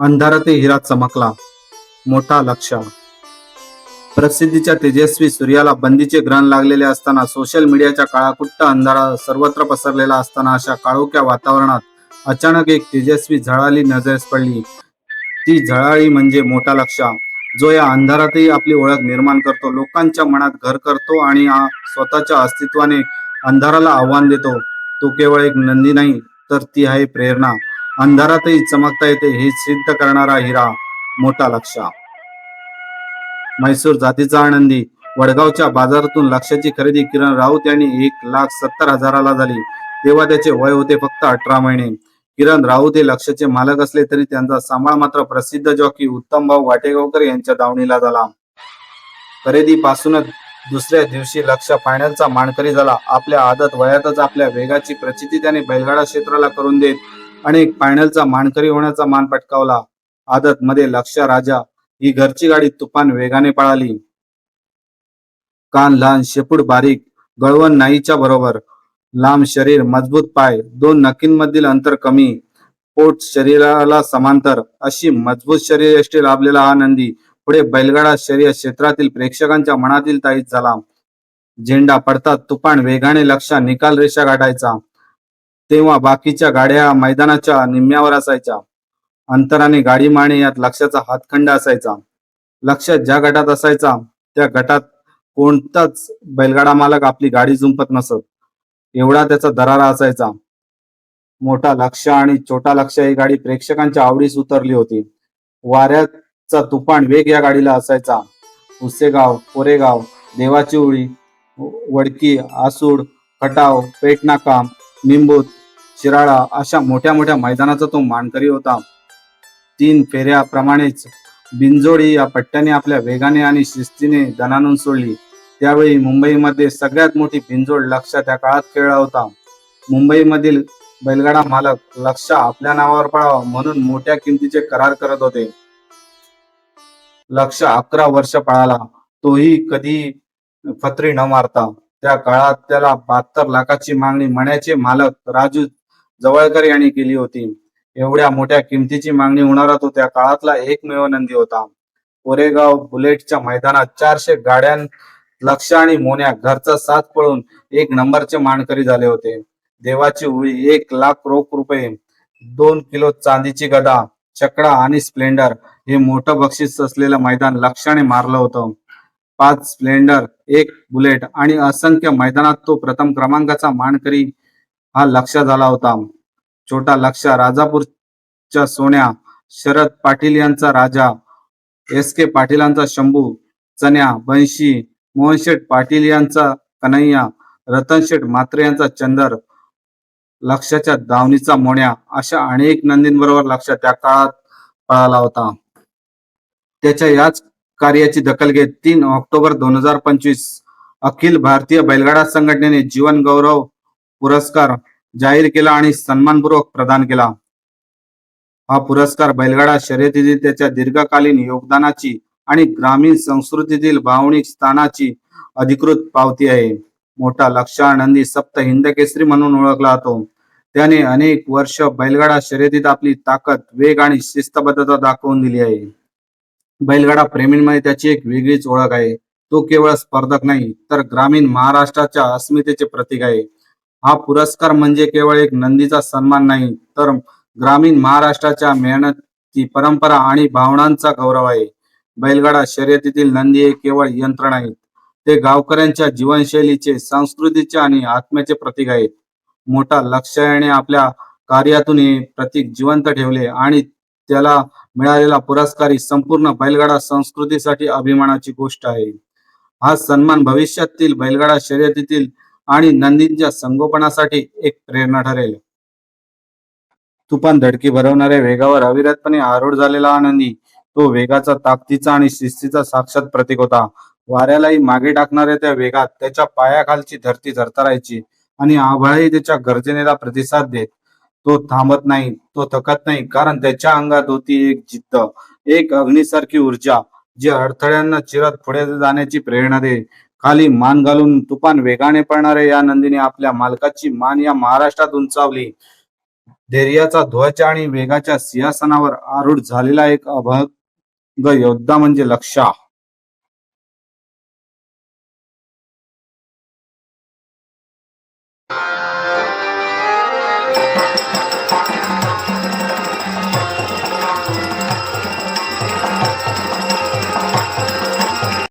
अंधारातही हिरा चमकला. मोठा लक्ष. प्रसिद्धीच्या तेजस्वी सूर्याला बंदीचे ग्रहण लागलेले असताना सोशल मीडियाच्या काळाकुट्ट अंधारा सर्वत्र पसरलेला असताना अशा काळोख्या वातावरणात अचानक एक तेजस्वी झळाली नजरेस पडली. ती झळाळी म्हणजे मोठा लक्ष. जो या अंधारातही आपली ओळख निर्माण करतो लोकांच्या मनात घर करतो आणि स्वतःच्या अस्तित्वाने अंधाराला आव्हान देतो. तो केवळ एक नंदी नाही तर ती आहे प्रेरणा. अंधारातही चमकता येते हे सिद्ध करणारा हिरा मोठा लक्षा. म्हैसूर जातीचा आनंदी वडगावच्या बाजारातून लक्षाची खरेदी किरण राऊत यांनी एक लाख सत्तर हजाराला झाली. तेव्हा त्याचे वय होते फक्त अठरा महिने. किरण राऊत हे लक्षाचे मालक असले तरी त्यांचा सांभाळ मात्र प्रसिद्ध जॉकी उत्तम भाऊ वाटेगावकर यांच्या दावणीला झाला. खरेदी पासूनच दुसऱ्या दिवशी लक्ष फायनलचा मानकरी झाला. आपल्या आदत वयातच आपल्या वेगाची प्रचिती त्याने बैलगाडा क्षेत्राला करून देत अनेक फायनलचा मानकरी होण्याचा मान पटकावला. आदत मध्ये लक्ष राजा ही घरची गाडी तुफान वेगाने पळाली. कान लहान शेपूट बारीक गळवण नाहीच्या बरोबर. लांब शरीर मजबूत पाय दोन नकींमधील अंतर कमी. पोट शरीराला समांतर अशी मजबूत शरीर यष्टी लाभलेला हा नंदी पुढे बैलगाडा शरीर क्षेत्रातील प्रेक्षकांच्या मनातील ताईत झाला. झेंडा पडतात तुफान वेगाने लक्ष निकाल रेषा गाठायचा. तेव्हा बाकीच्या गाड्या मैदानाच्या निम्म्यावर असायच्या. अंतराने गाडी मारणे यात लक्षाचा हातखंड असायचा. लक्ष ज्या गटात असायचा त्या गटात कोणताच बैलगाडा मालक आपली गाडी जुंपत नसत. एवढा त्याचा दरारा असायचा. मोठा लक्ष आणि छोटा लक्ष ही गाडी प्रेक्षकांच्या आवडीस उतरली होती. वाऱ्याचा तुफान वेग या गाडीला असायचा. उसेगाव कोरेगाव देवाची उळी वडकी आसूड खटाव पेटनाका निंबूत शिराळा अशा मोठ्या मोठ्या मैदानाचा तो मानकरी होता. तीन फेऱ्याप्रमाणेच बिंजोडी या पट्ट्याने आपल्या वेगाने आणि शिस्तीने दणानून सोडली. त्यावेळी मुंबईमध्ये सगळ्यात मोठी बिंजोड लक्ष त्या काळात खेळला होता. मुंबईमधील बैलगाडा मालक लक्ष आपल्या नावावर पळावा म्हणून मोठ्या किमतीचे करार करत होते. लक्ष अकरा वर्ष पळाला. तोही कधी फत्री न मारता. त्या काळात त्याला बहात्तर लाखाची मागणी मण्याचे मालक राजू जवळकर यांनी केली होती. एवढ्या मोठ्या किमतीची मागणी होणारा तो त्या काळातला एकमेव नंदी होता. कोरेगाव बुलेटच्या मैदानात चारशे गाड्यां लक्ष आणि मोन्या घरचा साथ पळून एक नंबरचे मानकरी झाले होते. देवाची उळी एक लाख रोख रुपये दोन किलो चांदीची गदा चकडा आणि स्प्लेंडर हे मोठं बक्षीस असलेलं मैदान लक्षाने मारलं होतं. पाच स्प्लेंडर एक बुलेट आणि असंख्य मैदानात तो प्रथम क्रमांकाचा मानकरी हा लक्ष झाला होता. छोटा लक्ष राजापूरच्या सोन्या शरद पाटील यांचा राजा एस के पाटीलांचा शंभू चण्या बंशी मोहनशेठ पाटील यांचा कन्हैया रतनशेठ मात्रे यांचा चंदर लक्षाच्या दावणीचा मोण्या अशा अनेक नंदींबरोबर लक्ष त्या काळात पळाला होता. त्याच्या याच कार्याची दखल घेत तीन ऑक्टोबर दोन हजार पंचवीस अखिल भारतीय बैलगाडा संघटनेने जीवन गौरव पुरस्कार जाहीर केला आणि सन्मानपूर्वक प्रदान केला. हा पुरस्कार बैलगाडा शर्यतीतील त्याच्या दीर्घकालीन योगदानाची आणि ग्रामीण संस्कृतीतील भावनिक स्थानाची अधिकृत पावती आहे. मोठा लक्ष आनंदी सप्त हिंद केसरी म्हणून ओळखला जातो. त्याने अनेक वर्ष बैलगाडा शर्यतीत आपली ताकद वेग आणि शिस्तबद्धता दाखवून दिली आहे. बैलगाडा प्रेमींमध्ये त्याची एक वेगळीच ओळख आहे. तो केवळ स्पर्धक नाही तर ग्रामीण महाराष्ट्राच्या अस्मितेचे प्रतीक आहे. हा पुरस्कार म्हणजे केवळ एक नंदीचा सन्मान नाही तर ग्रामीण महाराष्ट्राच्या मेहनती परंपरा आणि भावनांचा गौरव आहे. बैलगाडा शर्यतीतील नंदी हे केवळ यंत्र नाहीत ते गावकऱ्यांच्या जीवनशैलीचे संस्कृतीचे आणि आत्म्याचे प्रतीक आहेत. मोठा लक्ष्याने आपल्या कार्यातून हे प्रतीक जिवंत ठेवले आणि त्याला मिळालेला पुरस्कार ही संपूर्ण बैलगाडा संस्कृतीसाठी अभिमानाची गोष्ट आहे. हा सन्मान भविष्यातील बैलगाडा शर्यतीतील आणि नंदींच्या संगोपनासाठी एक प्रेरणा ठरेल. तुफान धडकी भरवणाऱ्या वेगावर अविरतपणे आरूढ झालेला आनंदी तो वेगाचा ताकदीचा आणि शिस्तीचा साक्षात प्रतीक होता. वाऱ्यालाही मागे टाकणाऱ्या त्या वेगात त्याच्या पायाखालची धरती धरतरायची आणि आभाळही त्याच्या गर्जनेला प्रतिसाद देत. तो थांबत नाही तो थकत नाही कारण त्याच्या अंगात होती एक जिद्द एक अग्निसारखी ऊर्जा जी अडथळ्यांना चिरत पुढे जाण्याची प्रेरणा दे खाली मान घालून तुफान वेगाने पळणाऱ्या या नंदीने आपल्या मालकाची मान या महाराष्ट्रात उंचावली. धैर्याचा ध्वजा आणि वेगाच्या सिंहासनावर आरूढ झालेला एक अभंग योद्धा म्हणजे लक्षा